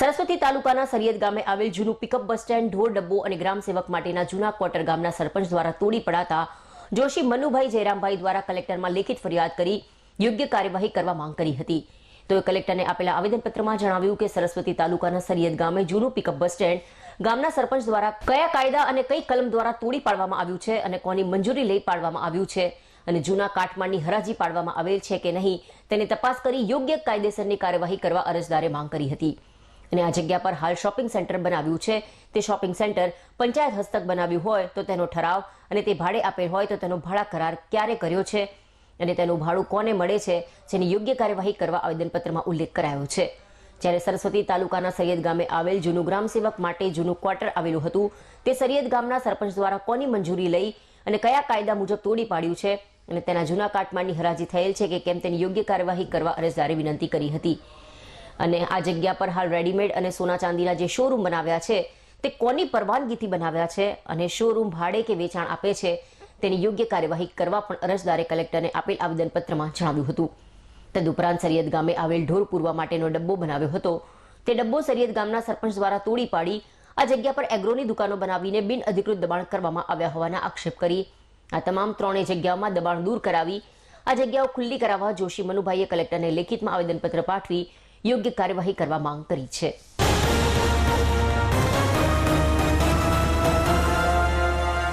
સરસ્વતી તાલુકાના સરિયદ ગામે આવેલ જૂનું પિકઅપ બસ સ્ટેન્ડ ઢોર ડબ્બો અને ગ્રામ સેવક માટેના જૂના ક્વાર્ટર ગામના સરપંચ દ્વારા તોડી પડાતા જોશી મનુભાઈ જયરામભાઈ દ્વારા કલેક્ટરમાં લેખિત ફરિયાદ કરી યોગ્ય કાર્યવાહી કરવા માંગ કરી હતી. તો કલેક્ટરને આપેલા આવેદનપત્રમાં જણાવ્યું કે સરસ્વતી તાલુકાના સરિયદ ગામે જૂનું પિકઅપ બસ સ્ટેન્ડ ગામના સરપંચ દ્વારા કયા કાયદા અને કઈ કલમ દ્વારા તોડી પાડવામાં આવ્યું છે અને કોની મંજૂરી લઈ પાડવામાં આવ્યું છે અને જૂના કાટમાળની હરાજી પાડવામાં આવેલ છે કે નહીં, તેની તપાસ કરી યોગ્ય કાયદેસરની કાર્યવાહી કરવા અરજદારે માંગ કરી હતી. અને આ જગ્યા પર હાલ શોપિંગ સેન્ટર બનાવ્યું છે. તે શોપિંગ સેન્ટર પંચાયત હસ્તક બનાવ્યું હોય તો તેનો ઠરાવ અને તે ભાડે આપેલ હોય તો તેનો ભાડા કરાર ક્યારે કર્યો છે અને તેનું ભાડું કોને મળે છે જેની યોગ્ય કાર્યવાહી કરવા આવેદનપત્રમાં ઉલ્લેખ કરાયો છે. જ્યારે સરસ્વતી તાલુકાના સૈયદ ગામે આવેલ જૂનું ગ્રામ સેવક માટે જૂનું ક્વાર્ટર આવેલું હતું, તે સરિયદ ગામના સરપંચ દ્વારા કોની મંજૂરી લઈ અને કયા કાયદા મુજબ તોડી પાડ્યું છે અને તેના જૂના કાટમાળની હરાજી થયેલ છે કે કેમ તેની યોગ્ય કાર્યવાહી કરવા અરજદારે વિનંતી કરી હતી. અને આ જગ્યા પર હાલ રેડીમેડ અને સોના ચાંદીના જે શોરૂમ બનાવ્યા છે, તે કોની પરવાનગીથી બનાવ્યા છે અને શોરૂમ ભાડે કે વેચાણ આપે છે, તેની યોગ્ય કાર્યવાહી કરવા પણ અરજદારે કલેક્ટરને આપેલ આવેદનપત્રમાં જણાવ્યું હતું. તદુપરાંત સરિયદ ગામે આવેલ ઢોર પૂરવા માટેનો ડબ્બો બનાવ્યો હતો. તે ડબ્બો સરિયદ ગામના સરપંચ દ્વારા તોડી પાડી, આ જગ્યા પર એગ્રોની દુકાનો બનાવીને બિન અધિકૃત દબાણ કરવામાં આવ્યા હોવાના આક્ષેપ કરી, આ તમામ ત્રણેય જગ્યાઓમાં દબાણ દૂર કરાવી, આ જગ્યાઓ ખુલ્લી કરાવવા જોશી મનુભાઈએ કલેક્ટરને લેખિતમાં આવેદનપત્ર પાઠવી યોગ્ય કાર્યવાહી કરવા માંગ કરી છે.